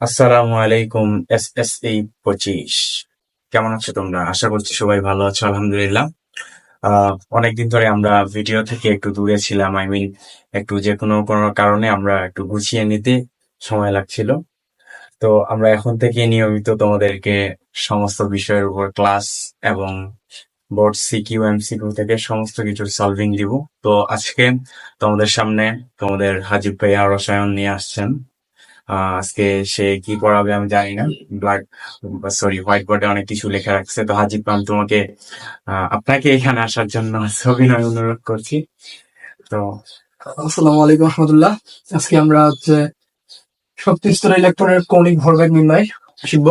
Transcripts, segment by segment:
আসসালামু আলাইকুম, S S এই পঁচিশ। কেমন আছো তোমরা? আশা করছি সবাই ভালো আছো, আলহামদুলিল্লাহ। অনেকদিন ধরে আমরা ভিডিও থেকে একটু দূরে ছিলাম আই মিন একটু যে কোনো কোনো কারণে আমরা একটু গুছিয়ে নিতে সময় লাগছিল। তো আমরা এখন থেকে নিয়মিত তোমাদেরকে সমস্ত বিষয়ের উপর ক্লাস এবং বোর্ড সিকিউ এমসিকিউ থেকে সমস্ত কিছুর সলভিং দিব। তো আজকে তোমাদের সামনে তোমাদের হাজিব ভাইয়া রসায়ন নিয়ে আসছেন। আজকে সে কি পড়াবে আমি জানি না। ব্ল্যাক সরি হোয়াইট বোর্ডে অনেক কিছু লেখা রাখছে। তো হাজিব আমি তোমাকে আপনাকে এখানে আসার জন্য অভিনয় অনুরোধ করছি। তো আসসালামু আলাইকুম রহমতুল্লাহ। আজকে আমরা হচ্ছে শক্তি স্তরের ইলেকট্রনের কৌণিক ভরবেগ নির্ণয় শিখব।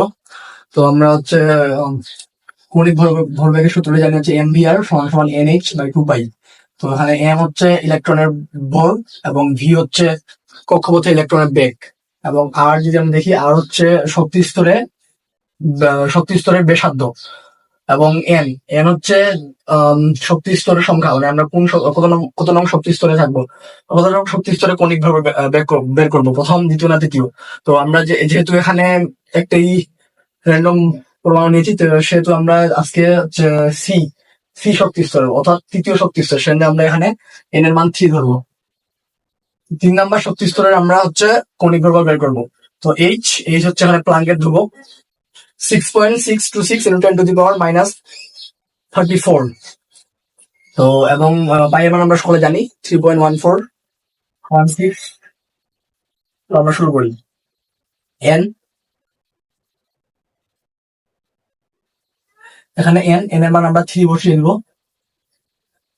তো আমরা হচ্ছে কৌণিক ভরবেগ, ভরবেগের সূত্রটা জানি হচ্ছে এমভিআর সমান সমান এনএইচ বাই টু পাই। তো এখানে এম হচ্ছে ইলেকট্রনের ভর এবং ভি হচ্ছে কক্ষপথে ইলেকট্রনের বেগ। এবং আর যদি আমরা দেখি আর হচ্ছে শক্তি স্তরে শক্তি স্তরের ব্যাসার্ধ এবং এন এন হচ্ছে আম, শক্তি স্তরের সংখ্যা মানে আমরা কোন কত নং কত নং শক্তি স্তরে থাকব কত নং শক্তি স্তরে কণিক ভাবে বের কর- বের করব প্রথম দ্বিতীয় না তৃতীয়? তো আমরা যেহেতু এখানে একটাই র্যান্ডম প্রমাণ নিয়েছি তো সেহেতু আমরা আজকে সি সি শক্তি স্তর অর্থাৎ তৃতীয় শক্তি স্তর সেখানে আমরা এখানে এন এর মান থ্রি ধরবো। তিন নাম্বার শক্তি স্তরের আমরা হচ্ছে কণিক ভরবেগ বের করব। তো এইচ এইচ হচ্ছে এখানে প্লাঙ্কের ধ্রুবক। Six point six two six into ten to the power minus thirty four তো এবং পাইয়ের মান আমরা সকলে জানি three point one four one six আমরা শুরু করি। এন এখানে এন এন এর মান আমরা থ্রি বসিয়ে দিব।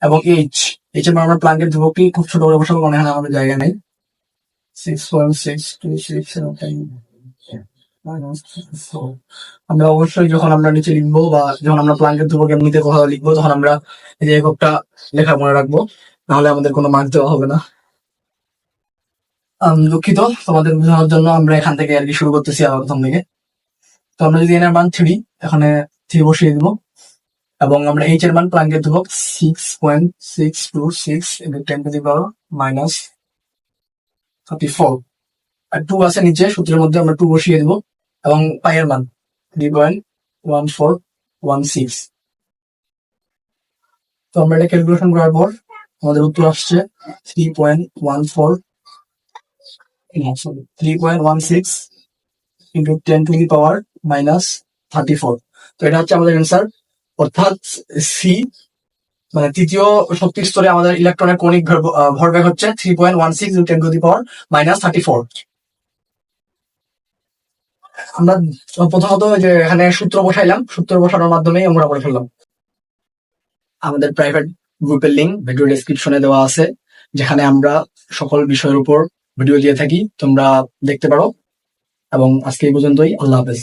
এবং এইচ এইচ এর আমরা প্লাঙ্কের ধ্রুবকটি খুব ছোট করে বসাবো কারণ এখানে আমাদের জায়গা নেই। সিক্স সিক্স টু সিক্স আমরা অবশ্যই যখন আমরা নিচে লিখব বা যখন আমরা প্লাঙ্কের ধ্রুবক এমনিতে কথা লিখব, তখন আমরা এই যে এককটা লেখা মনে রাখব নাহলে আমাদের কোনো মার্ক দেওয়া হবে না। দুঃখিত, তোমাদের বোঝানোর জন্য আমরা এখান থেকে আর কি শুরু করতেছি আবার প্রথম থেকে তো আমরা যদি এন এর মান থ্রি এখানে থ্রি বসিয়ে দিব। এবং আমরা এইচ এর মান প্লাঙ্কের ধ্রুবক six point six two six ten to the power minus thirty four R two আছে নিচে, সূত্রের মধ্যে আমরা টু বসিয়ে দেবো এবং পাইয়ের মান three point one four one six তো আমরা এটা ক্যালকুলেশন করার পর আমাদের উত্তর আসছে three point one four three point one six into ten to the power minus thirty four তো এটা হচ্ছে আমাদের অ্যান্সার অর্থাৎ সি মানে তৃতীয় শক্তি স্তরে আমাদের ইলেকট্রনের কণিক ভরবেগ হচ্ছে three point one six ten to the power minus thirty four আমরা প্রথমত যে এখানে সূত্র বসাইলাম, সূত্র বসানোর মাধ্যমেই আমরা করে ফেললাম। আমাদের প্রাইভেট গ্রুপের লিঙ্ক ভিডিও ডেসক্রিপশনে দেওয়া আছে, যেখানে আমরা সকল বিষয়ের উপর ভিডিও দিয়ে থাকি, তোমরা দেখতে পারো। এবং আজকে এই পর্যন্তই, আল্লাহ হাফেজ।